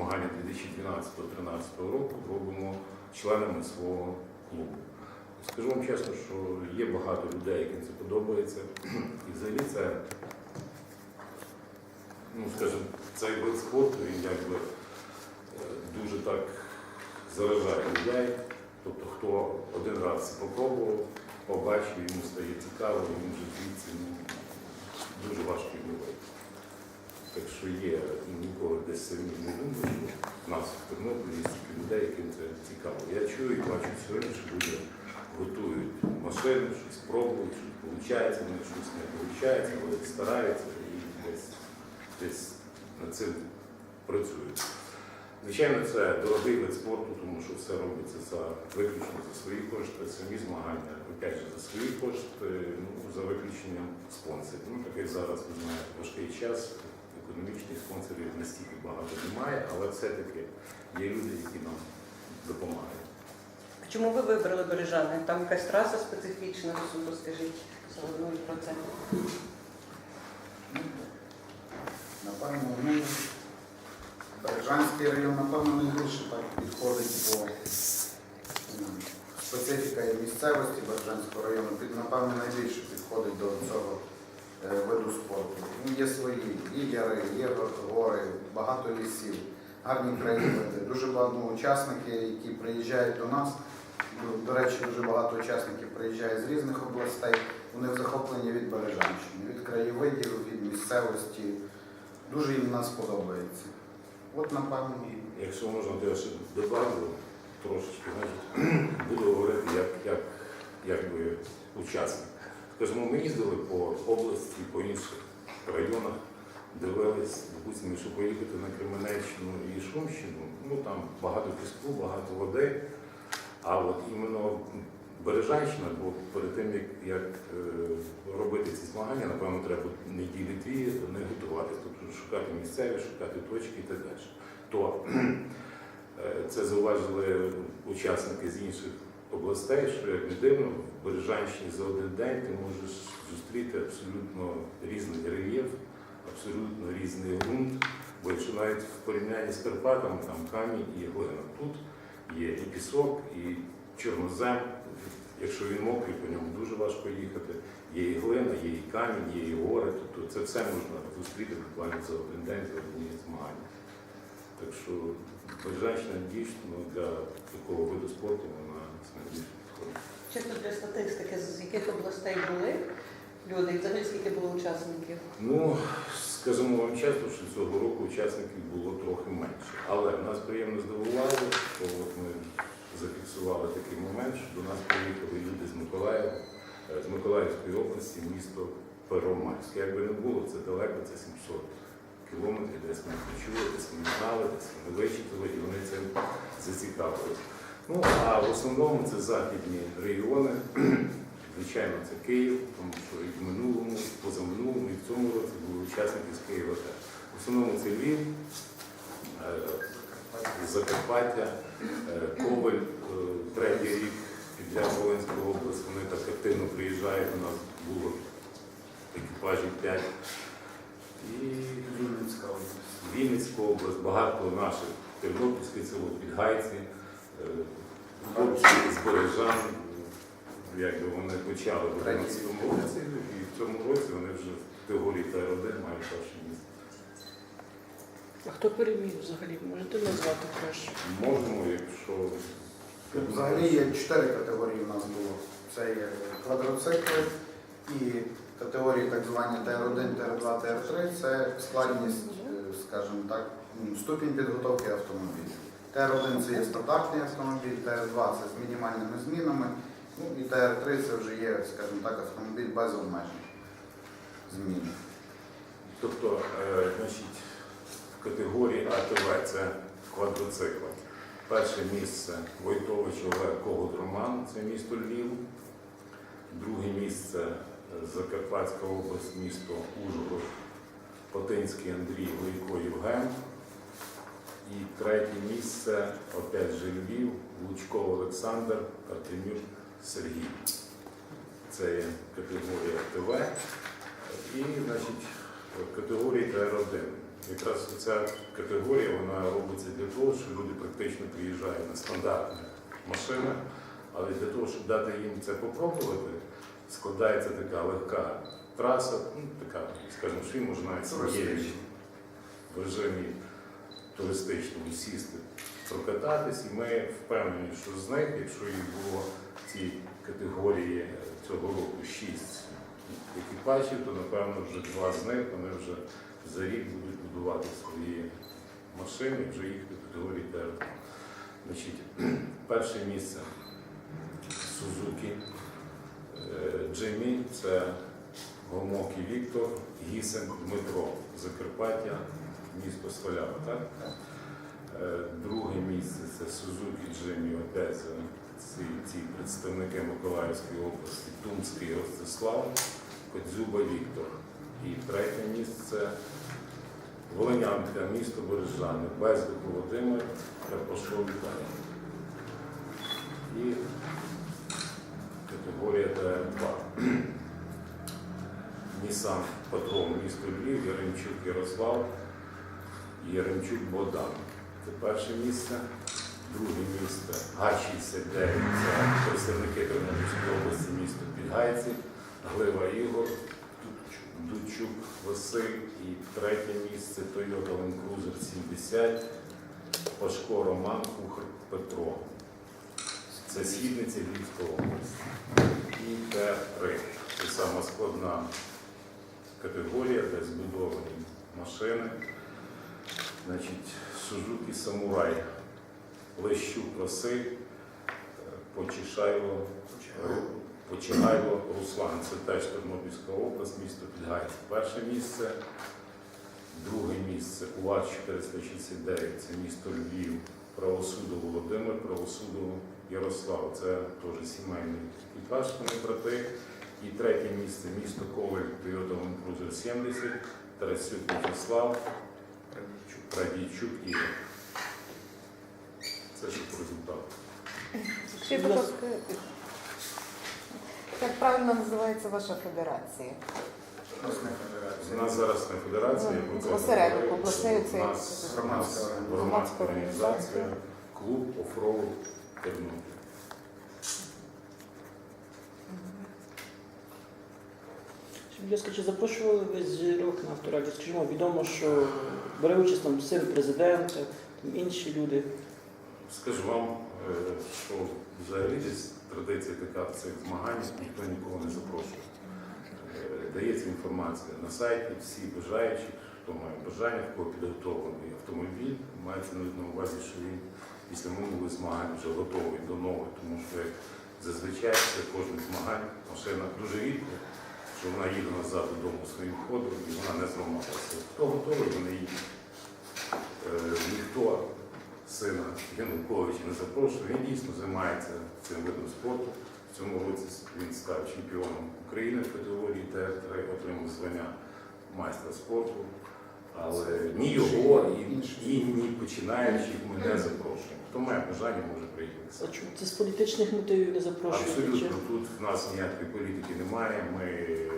змагання 2012-2013 року робимо членами свого клубу. Скажу вам чесно, що є багато людей, яким це подобається. І взагалі це, ну скажімо, цей вид спорту він якби е, дуже так заражає людей. Тобто, хто один раз це попробував, побачив, йому стає цікаво, він вже звідси ну, дуже важко йому. Так що є нікого десь самі не думаю, що нас в Тернополі є стільки людей, яким це цікаво. Я чую і бачу сьогодні, що люди готують машини, щось пробують, щось виходить, в них щось не виходить, але стараються і десь, десь над цим працюють. Звичайно, це дорогий вид спорту, тому що все робиться за виключно за свої кошти, самі змагання, опять же, за свої кошти, ну, за виключенням спонсорів. Ну, так як зараз, ви знаєте, важкий час, економічних спонсорів настільки багато немає, але все-таки є люди, які нам допомагають. Чому ви вибрали Бережани? Там якась траса специфічна, розкажіть заодно про це. Напевно, ну, Бережанський район, напевно, найбільше так підходить по м, специфіка і місцевості Бережанського району, напевно, найбільше підходить до цього виду спорту. Ну, є свої, і яри, є гори, багато лісів, гарні краєвиди, дуже багато учасників, які приїжджають до нас. Ну, До речі, дуже багато учасників приїжджає з різних областей. Вони захоплені від Бережанщини, від краєвидів, від місцевості. Дуже їм нас подобається. От, напевно, Якщо можна, то я ще добавлю трошечки, значить, буду говорити як, як, як би учасник. Скажімо, ми їздили по області, по інших районах, дивились, допустимо, якщо поїхати на Кременеччину і Шумщину, ну там багато піску, багато води. А от іменно Бережанщина, бо перед тим, як, як е, робити ці змагання, напевно, треба неділі дві не готуватися, тобто шукати місцеві, шукати точки і так далі. То е, це зауважили учасники з інших областей, що як не дивно, в Бережанщині за один день ти можеш зустріти абсолютно різний рельєф, абсолютно різний ґрунт, бо якщо навіть в порівнянні з Карпатами, там камінь і глина. Тут є і пісок, і чорнозем. Якщо він мокрий, по ньому дуже важко їхати. Є і глина, є і камінь, є і гори. Тобто це все можна зустріти буквально за один день, за одні змагання. Так що Бережанщина дійсно для такого виду спорту. Чисто для статистики, з яких областей були люди, і взагалі скільки було учасників? Ну, скажімо вам чесно, що цього року учасників було трохи менше. Але нас приємно здивувало, що от ми зафіксували такий момент, що до нас приїхали люди з Миколаєва, е, з Миколаївської області, місто Первомайськ. Як би не було, це далеко, це 700 кілометрів, десь ми почули, десь ми знали, десь вони вичитали, і вони цим зацікавились. Ну, а в основному це західні регіони. Звичайно, це Київ, тому що і в минулому, і позаминулому, і в цьому році були учасники з Києва. В основному це Львів, е, Закарпаття, е, Коваль, е, третій рік підряд Волинська область, вони так активно приїжджають, у нас було екіпажів 5. І Вінницька область. Вінницька область, багато наших Тернопільське село, Підгайці, е, хлопці з Бережан, якби вони почали в 11 році, і в цьому році вони вже в категорії Т1 мають перше місце. А хто переміг взагалі? Можете назвати краще? Можемо, якщо Взагалі є чотири категорії у нас було. Це є квадроцикли і категорії так звані ТР1, ТР2, ТР3 це складність, е, скажімо так, м, ступінь підготовки автомобіля. ТР1 це є стандартний автомобіль, ТР2 це з мінімальними змінами, ну і ТР3 це вже є, скажімо так, автомобіль без обмежень змін. Тобто, е, значить, в категорії АТВ це квадроцикли. Перше місце Войтович Олег Когут Роман, це місто Львів. Друге місце Закарпатська область, місто Ужгород, Потинський Андрій Лейко Євген. І третє місце, опять же Львів, Лучков Олександр, Артемюк Сергій. Це є категорія ТВ. І, значить, категорії ТР1 якраз ця категорія вона робиться для того, що люди практично приїжджають на стандартні машини, але для того, щоб дати їм це попробувати, складається така легка траса, ну, така, скажімо, що можна навіть в режимі туристичному сісти, прокататись, і ми впевнені, що з них, якщо їх було в цій категорії цього року шість екіпажів, то напевно вже два з них вони вже за рік будуть будувати свої машини, вже їх до категорії Т. Значить, перше місце Сузуки. Джиммі це Гомокі Віктор, Гісен Дмитро, Закарпаття, місто Свалява, так? Е, Друге місце це Сузуки Джиммі Одеса, ці, ці представники Миколаївської області, Тумський Ростислав, Кодзюба Віктор. І третє місце Волинянка, місто Бережани, Бездик Володимир, Карпашов Віталій. І категорія Т2. Нісан Патрон, місто Львів, Яремчук Ярослав, Яремчук Богдан. Це перше місце. Друге місце Га-69, це представники Тернопільської області, місто Підгайці, Глива Ігор, Дучук Василь і третє місце Toyota Land Cruiser 70, Пашко Роман, Кухар Петро. Це східниця Львівської області. І Т3. Це сама складна категорія, де збудовані машини. Значить, Сузуки Самурай, Лещук Василь, е, Почишайло, Почигайло Руслан. Це теж Тернопільська область, місто Підгайці. Перше місце. Друге місце УАЗ 469, це місто Львів. Правосудо Володимир, Правосудо Ярослав. Це теж сімейний екіпаж, вони брати. І третє місце місто Коваль, Toyota Land Cruiser 70, Тарасюк Вячеслав, Радійчук Ігор. Це ще по результату. Ще, будь ласка, як правильно називається ваша федерація? У нас зараз не федерація, ви Ну, у це- Громадська організація. громадська організація, клуб офроуд Тернопіль. Ласка, чи запрошували ви зірок на автораді? Скажімо, відомо, що бере участь там син президента, там інші люди. Скажу вам, е, що взагалі десь традиція така цих змаганнях, ніхто нікого не запрошує. Е, Дається інформація на сайті, всі бажаючі, хто має бажання, в кого підготовлений автомобіль, мається на на увазі, що він після минулих змагань вже готовий до нових, тому що як зазвичай це кожне змагань, машина дуже рідко, що вона їде назад додому своїм ходом і вона не зламалася. Хто готовий, вони їдуть. Е, Ніхто сина Януковича не запрошує. Він дійсно займається цим видом спорту. В цьому році він став чемпіоном України в категорії Т3, отримав звання майстра спорту. Але ні його, і, і ні починаючих ми не запрошуємо. Хто має бажання, може приїхати. А чому це з політичних мотивів не запрошують? Чи- Абсолютно, тут в нас ніякої політики немає. Ми е,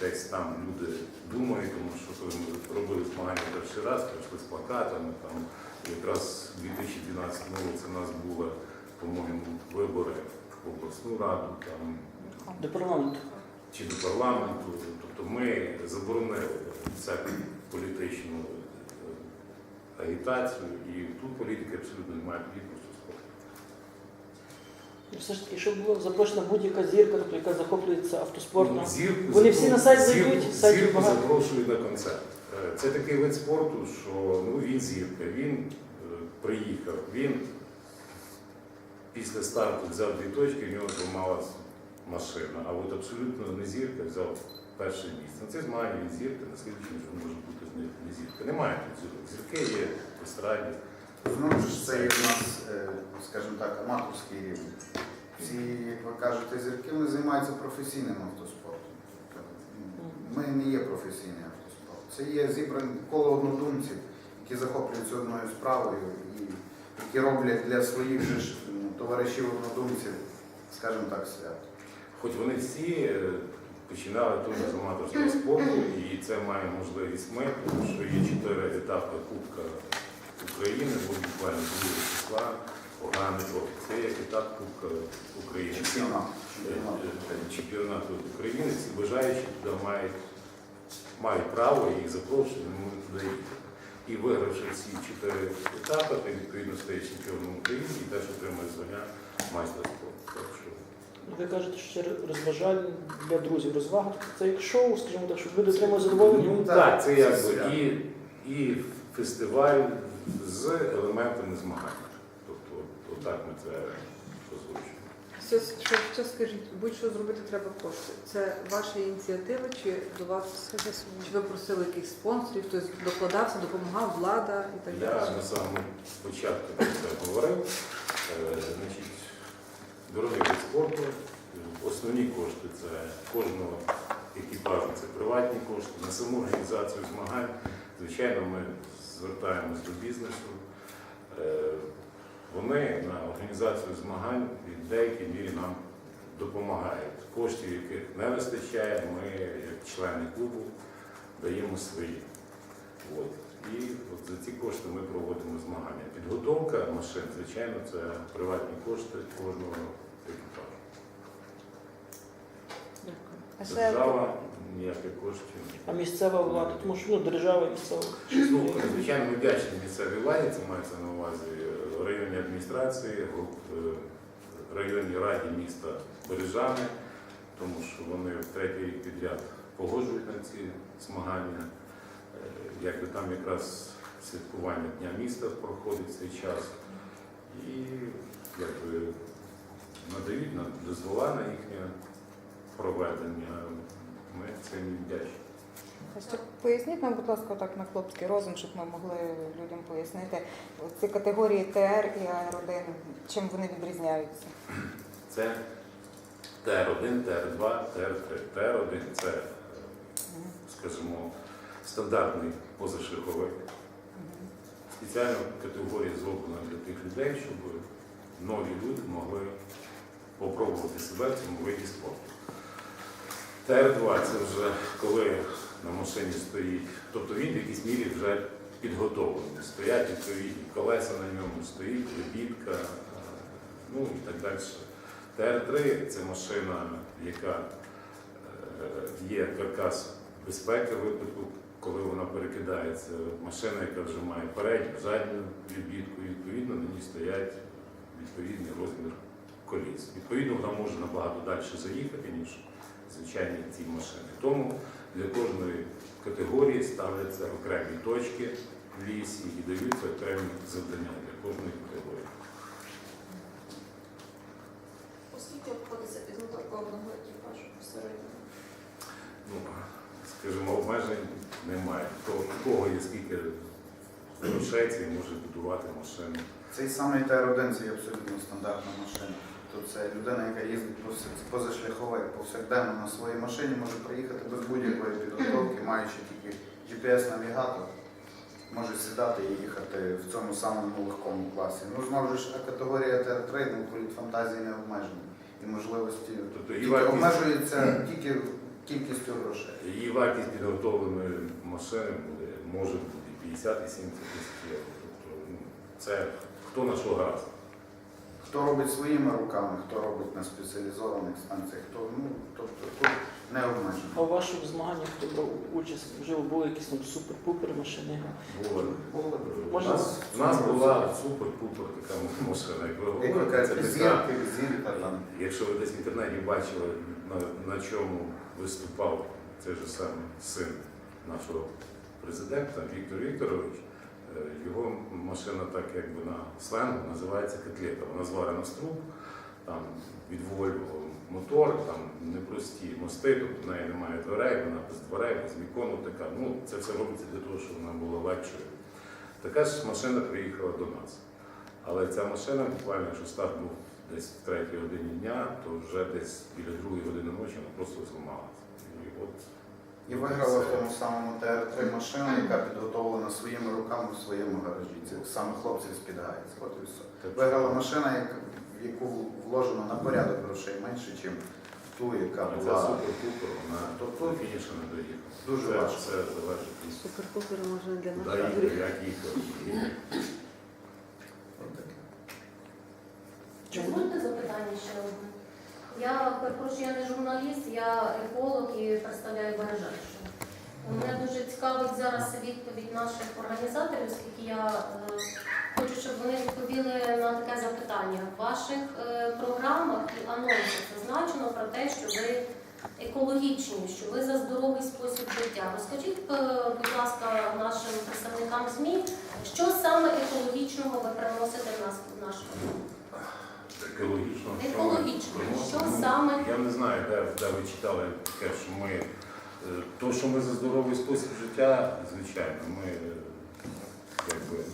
десь там люди думають, тому що коли ми робили змагання перший раз, прийшли з плакатами. Там якраз у 2012 році у нас були, по-моєму, вибори в обласну раду там, До парламенту. чи до парламенту. Тобто ми заборонили всяку політичну е, агітацію, і тут політики абсолютно немає відпусту спорту. Все ж таки, щоб була запрошена будь-яка зірка, тобто, яка захоплюється автоспортом. Ну, зірку Вони всі на сайт зірку- зайдуть, сайтів Зірку багато. запрошують на концерт. Е, Це такий вид спорту, що ну, він зірка, він е, приїхав, він після старту взяв дві точки, в нього зламалась машина. А от абсолютно не зірка взяв перше місце. На це змагання він зірка, на слідчому може бути не, не зірка. Немає тут зірок. Зірки є в естраді. Знову ж це є в нас, е, скажімо так, аматорський рівень. Ці, як ви кажете, зірки вони займаються професійним автоспортом. Ну, Ми не є професійний автоспорт. Це є зібрані коло однодумців, які захоплюються одною справою і які роблять для своїх же ну, товаришів однодумців, скажімо так, свято. Хоч вони всі е, починали теж з аматорського спорту, і це має можливість ми, тому що є чотири етапи Кубка України, буде буквально 2 числа, поганий трохи. Це як етап Кубка України. Чемпіонат. Чемпіонату України, всі бажаючі туди мають, мають право їх запрошують, вони можуть туди їхати. І вигравши всі чотири етапи, ти відповідно стаєш чемпіоном України і теж отримує звання майстра спорту. Ви кажете, що це розважальне для друзів розвага. Це як шоу, скажімо так, щоб люди отримали задоволення. Ну так, так, це якби і, і фестиваль з елементами змагання. Тобто, отак ми це озвучуємо. Що, що, що скажіть, будь-що зробити треба кошти. Це ваша ініціатива, чи до вас чи ви просили якихось спонсорів, хтось докладався, допомагав, влада і так Я далі? на самому початку про це говорив. Е, Значить, дорогий вид спорту, основні кошти це кожного екіпажу, це приватні кошти. На саму організацію змагань, звичайно, ми звертаємось до бізнесу. Е, Вони на організацію змагань в деякій мірі нам допомагають. Коштів, яких не вистачає, ми, як члени клубу, даємо свої. От. І от за ці кошти ми проводимо змагання. Підготовка машин, звичайно, це приватні кошти кожного. А ще Держава ніяких коштів. А місцева влада, тому що ну, держава і місцева. Ну, звичайно, ми вдячні місцевій владі, це мається на увазі е, районні адміністрації, груп- е, районній раді міста Бережани, тому що вони в третій рік підряд погоджують на ці змагання. Е, Якби там якраз святкування Дня міста проходить цей час. І якби надають нам дозвола на їхнє проведення. Ми цим вдячні. Поясніть нам, будь ласка, так на хлопський розум, щоб ми могли людям пояснити ці категорії ТР і АР1, чим вони відрізняються. Це ТР1, ТР2, ТР3. ТР1 це, скажімо, стандартний позашляховик. Спеціальна категорія зроблена для тих людей, щоб нові люди могли попробувати себе в цьому виді спорту. ТР2 це вже коли на машині стоїть, тобто він в якійсь мірі вже підготовлений. Стоять відповідні колеса на ньому, стоїть лебідка, ну і так далі. ТР3 це машина, яка е, є каркас безпеки випадку, коли вона перекидається. Машина, яка вже має передню, задню лебідку, відповідно на ній стоять відповідний розмір коліс. Відповідно, вона може набагато далі заїхати, ніж звичайні ці машини. Тому для кожної категорії ставляться окремі точки в лісі і даються окремі завдання для кожної категорії. Оскільки обходиться підготовка одного екіпажу посередньо? Ну, скажімо, обмежень немає. Хто у кого є скільки грошей, цей може будувати машину. Цей самий ТР-1 це є абсолютно стандартна машина. Тобто це людина, яка їздить позашляховик, повсякденно на своїй машині, може приїхати без будь-якої підготовки, маючи тільки GPS-навігатор, може сідати і їхати в цьому самому легкому класі. Ну, знову ж, а категорія ТР-3, ну, політ фантазії не обмежені. І можливості Тобто тільки вартість, обмежується тільки кількістю грошей. її вартість підготовленої машини буде, може бути 50 і 70 тисяч євро. Тобто, ну, це хто на що гаразд. Хто робить своїми руками, хто робить на спеціалізованих станціях, хто ну тобто тут не обмежено. А у ваших змаганнях, хто брав участь, можливо, були якісь там супер-пупер машини. Було. У Можна- нас, у нас була супер-пупер така машина, як ви говорите, це така. там. Якщо ви десь в інтернеті бачили, на, на чому виступав цей же самий син нашого президента Віктор Вікторович, його машина так якби на сленгу називається котлета. Вона зварена з труб, там від Volvo мотор, там непрості мости, тобто в неї немає дверей, вона без дверей, без вікону така. Ну, це все робиться для того, щоб вона була легшою. Така ж машина приїхала до нас. Але ця машина буквально, якщо старт був десь в третій годині дня, то вже десь біля другої години ночі вона просто зламалася. І от І виграла в тому самому ТР-3 машину, яка підготовлена своїми руками в своєму гаражі. Це саме хлопців з-під От і все. Виграла машина, в яку вложено на порядок грошей менше, ніж ту, яка Це була. супер-пупер, вона Тобто до фінішу не доїхала. дуже Це- важко. Це залежить від Суперкупери може не для нас. Доїхав, як їхав будете запитання ще одне? Я перепрошую, я не журналіст, я еколог і представляю Бережанщину. Мене дуже цікавить зараз відповідь наших організаторів, оскільки я е, хочу, щоб вони відповіли на таке запитання. В ваших е, програмах і анонсах зазначено про те, що ви екологічні, що ви за здоровий спосіб життя. Розкажіть, е, будь ласка, нашим представникам ЗМІ, що саме екологічного ви приносите в нас в наш програм? Екологічно. Екологічно. Що Ну, саме? Я не знаю, де, де ви читали таке, що ми. е, То, що ми за здоровий спосіб життя, звичайно, ми е, якби,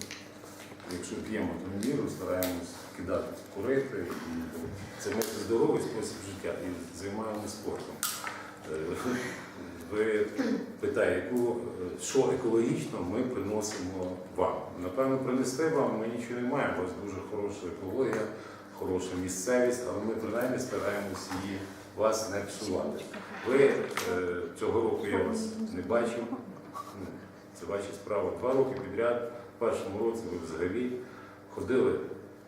якщо п'ємо ту міру, стараємось кидати курити. Це ми за здоровий спосіб життя і займаємося спортом. Е, Ви питаєте, яку, що екологічно ми приносимо вам. Напевно, принести вам ми нічого не маємо. У вас дуже хороша екологія, хороша місцевість, але ми принаймні стараємося її вас не псувати. Ви е, цього року я вас не бачив. Це ваша справа. Два роки підряд, в першому році ви взагалі ходили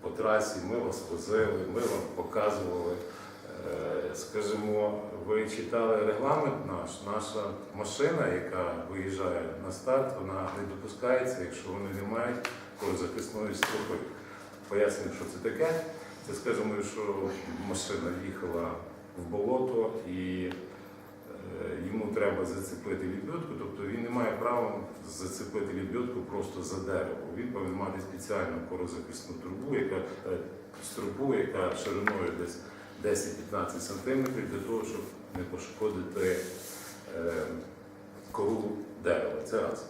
по трасі, ми вас возили, ми вам показували. Е, Скажімо, ви читали регламент наш, наша машина, яка виїжджає на старт, вона не допускається, якщо вони не мають захисної стропи. Пояснюю, що це таке. Це скажімо, що машина їхала в болото і е, йому треба зацепити відбитку, тобто він не має права зацепити відбитку просто за дерево. Він повинен мати спеціальну корозахисну трубу, яка е, струбу, яка шириною десь 10-15 см для того, щоб не пошкодити е, кору дерева. Це раз.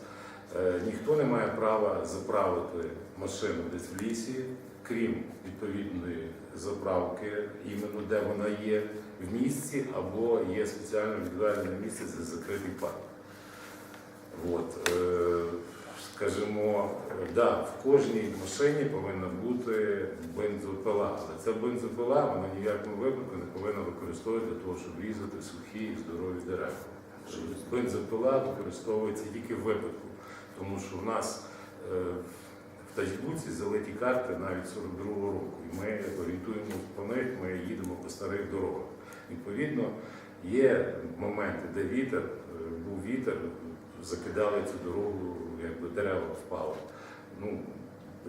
Е, Ніхто не має права заправити машину десь в лісі, крім відповідної заправки, іменно де вона є в місці, або є спеціально відведене місце це закритий парк. От, е, скажімо, да, в кожній машині повинна бути бензопила, але ця бензопила вона ні в якому випадку не повинна використовувати для того, щоб різати сухі і здорові дерева. Бензопила використовується тільки в випадку, тому що в нас е, Тачбуці залиті карти навіть 42-го року, і ми орієнтуємося по них, ми їдемо по старих дорогах. Відповідно, є моменти, де вітер, е, був вітер, закидали цю дорогу, якби дерева впали. Ну,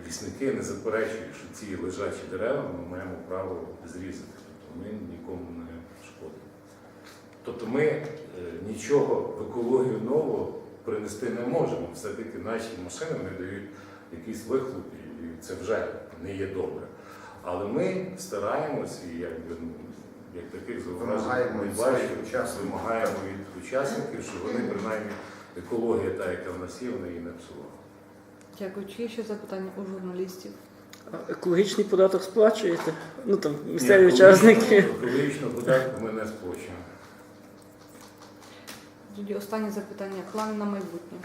лісники не заперечують, що ці лежачі дерева ми маємо право зрізати. Тобто ми нікому не шкодимо. Тобто ми е, нічого в екологію нового принести не можемо. Все-таки наші машини вони дають якийсь вихлоп, і це вже не є добре. Але ми стараємось і якби ну, як таких Вимагаємо не бачу, вимагаємо від учасників, щоб вони принаймні екологія, та яка в нас є, вони її не псували. Дякую. Чи є ще запитання у журналістів? А Екологічний податок сплачуєте? Ну там місцеві Ні, учасники. Екологічного податку ми не сплачуємо. Тоді останнє запитання. Плани на майбутнє.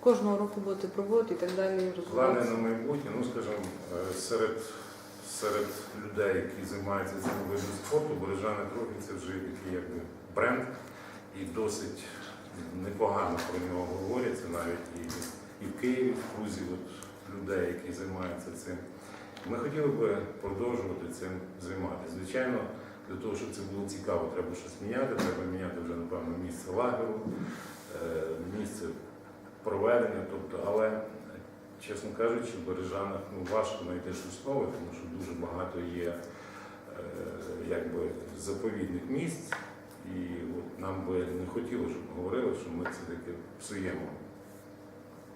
Кожного року будете проводити і так далі. Плани на майбутнє, ну скажімо, е, серед, серед людей, які займаються цим видом спорту, Бережани трохи це вже такий якби бренд, і досить непогано про нього говоряться навіть і, і в Києві, в крузі от, людей, які займаються цим. Ми хотіли би продовжувати цим займатися. Звичайно, для того, щоб це було цікаво, треба щось міняти, треба міняти вже, напевно, місце лагеру, е, місце проведення, тобто, але чесно кажучи, в Бережанах ну, важко знайти щось нове, тому що дуже багато є е, якби, заповідних місць. І от нам би не хотілося, щоб говорили, що ми це таки псуємо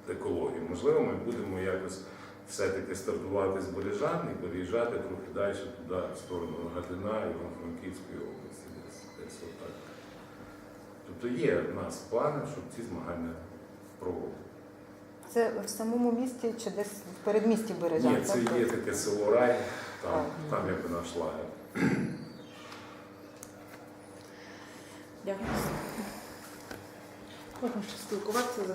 екологію. Можливо, ми будемо якось все-таки стартувати з Бережан і переїжджати трохи далі туди, в сторону Гатина, Івано-Франківської області, десь, десь отак. Тобто є в нас плани, щоб ці змагання проводити. Це в самому місті чи десь в передмісті Бережан? Ні, це є таке село Рай, там, Так. там якби наш лагер. Дякую. Можна ще спілкуватися за